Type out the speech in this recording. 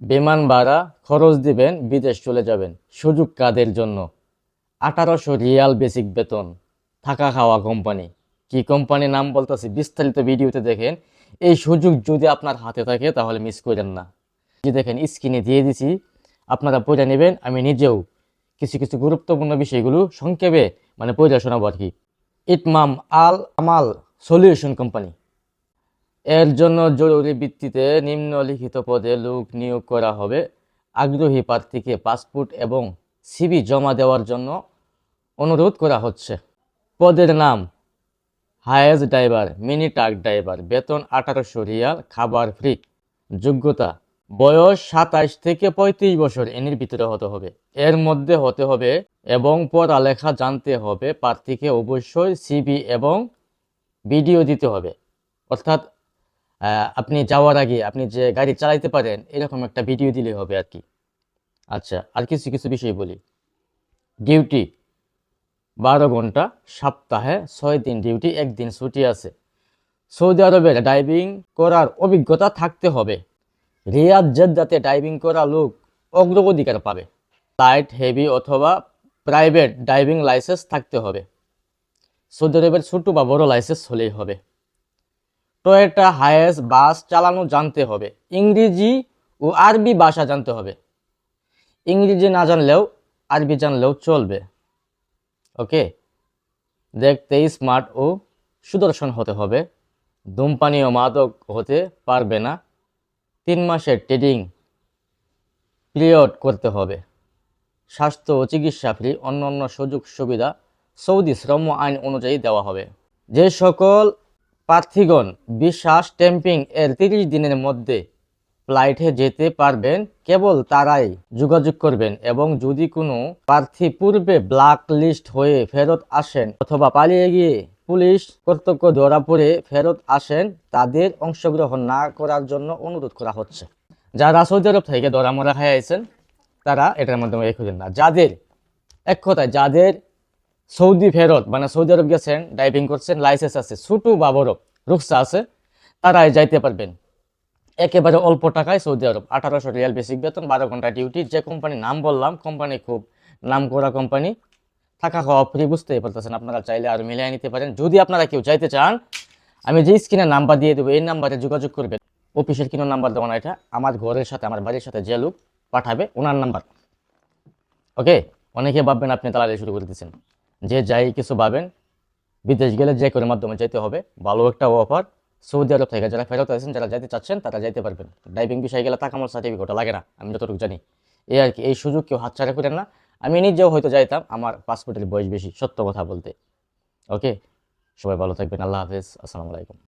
বিমান ভাড়া, খরচ দিবেন, বিদেশ চলে যাবেন। সুযোগ কাদের জন্য? আঠারোশো রিয়াল বেসিক বেতন। থাকা খাওয়া কোম্পানি। কি কোম্পানির নাম বলতেছি? বিস্তারিত ভিডিওতে দেখেন। এই সুযোগ যদি আপনার হাতে থাকে, তাহলে মিস করেন না। যে দেখেন স্ক্রিনে দিয়ে দিছি। আপনারা পড়ে নেবেন, আমি নিজেও কিছু কিছু গুরুত্বপূর্ণ বিষয়গুলো সংক্ষেপে মানে পড়ে শোনাবো আর কি। Itmam Al Amal solution company. এর জন্য জরুরি ভিত্তিতে নিম্নলিখিত পদে লোক নিয়োগ করা হবে। আগ্রহী প্রার্থীকে পাসপোর্ট এবং সিবি জমা দেওয়ার জন্য অনুরোধ করা হচ্ছে। পদের নাম highest driver, mini truck driver, বেতন আঠারোশো রিয়াল, খাবার ফ্রি। যোগ্যতা, বয়স সাতাইশ থেকে পঁয়ত্রিশ বছর এর ভিতরে হতে হবে। এর মধ্যে হতে হবে এবং পড়ালেখা জানতে হবে। প্রার্থীকে অবশ্যই সিবি এবং ভিডিও দিতে হবে। অর্থাৎ আপনি যাওয়ার আগে আপনি যে গাড়ি চালাইতে পারেন, এরকম একটা ভিডিও দিলে হবে আর কি। আচ্ছা আর কিছু কিছু বিষয় বলি। ডিউটি বারো ঘণ্টা, সপ্তাহে ছয় দিন ডিউটি একদিন ছুটি আছে। সৌদি আরবের ড্রাইভিং করার অভিজ্ঞতা থাকতে হবে। রিয়াদ জেদ্দাতে ড্রাইভিং করা লোক অগ্রাধিকার পাবে। লাইট হেভি অথবা প্রাইভেট ড্রাইভিং লাইসেন্স থাকতে হবে। সৌদি আরবের ছোট বা বড় লাইসেন্স হলেই হবে। টয়োটা হায়েস বাস চালানো জানতে হবে। ইংরেজি ও আরবি ভাষা জানতে হবে। ইংরেজি না জানলেও আরবি জানলেও চলবে। ওকে দেখতে স্মার্ট ও সুদর্শন হতে হবে। ধূমপানি ও মাদক হতে পারবে না। তিন মাসের ট্রেডিং পিরিয়ড করতে হবে। স্বাস্থ্য ও চিকিৎসা ফ্রি অন্য অন্য সুযোগ সুবিধা সৌদি শ্রম আইন অনুযায়ী দেওয়া হবে। যে সকল প্রার্থীগণ বিশ্বাস স্ট্যাম্পিং এর তিরিশ দিনের মধ্যে ফ্লাইটে যেতে পারবেন, কেবল তারাই যোগাযোগ করবেন এবং যদি কোনো প্রার্থী পূর্বে ব্ল্যাক লিস্ট হয়ে ফেরত আসেন অথবা পালিয়ে গিয়ে পুলিশ কর্তব্য ধরা পড়ে ফেরত আসেন, তাদের অংশগ্রহণ না করার জন্য অনুরোধ করা হচ্ছে। যারা সৌদি আরব থেকে ধরা মরা আছেন তারা এটার মাধ্যমে এ না। যাদের এক কথায়, যাদের সৌদি ফেরত মানে সৌদি আরব গেছেন ড্রাইভিং করছেন লাইসেন্স আছে, ছোটো বা বড় রুকসা আছে, তারাই যাইতে পারবেন। একেবারে অল্প টাকায় সৌদি আরব, আঠারোশো রিয়াল বেসিক বেতন, বারো ঘণ্টা ডিউটি যে কোম্পানির নাম বললাম কোম্পানি খুব নাম করা কোম্পানি থাকা খাওয়া ফ্রি বুঝতেই পারতেছেন, আপনারা চাইলে আর মিলিয়ে নিতে পারেন। যদি আপনারা কেউ চাইতে চান, আমি যে স্ক্রিনে নাম্বার দিয়ে দেবো, এই নাম্বারে যোগাযোগ করবেন। অফিসের কিনো নাম্বার দেওয়া না এটা? আমার ঘরের সাথে, আমার বাড়ির সাথে যে লোক পাঠাবে, ওনার নাম্বার ওকে অনেকে ভাববেন আপনি তালালি শুরু করে দিচ্ছেন যে যাই কিছু পাবেন, বিদেশ গেলে যে করে মাধ্যমে যেতে হবে। ভালো একটা অফার সৌদি আরব থেকে যারা ফেরত আছেন, যারা যেতে চাচ্ছেন, তারা যাইতে পারবেন। ড্রাইভিং বিষয়ে গেলে তাকামল সার্টিফিকেট লাগে না, আমি যতটুকু জানি। এ আর কি, এই সুযোগ কেউ হাতছাড়া করেন না। আমি নিজেও হয়তো যাইতাম, আমার পাসপোর্টের বয়স বেশি, সত্য কথা বলতে। ওকে সবাই ভালো থাকবেন, আল্লাহ হাফেজ, আসসালামু আলাইকুম।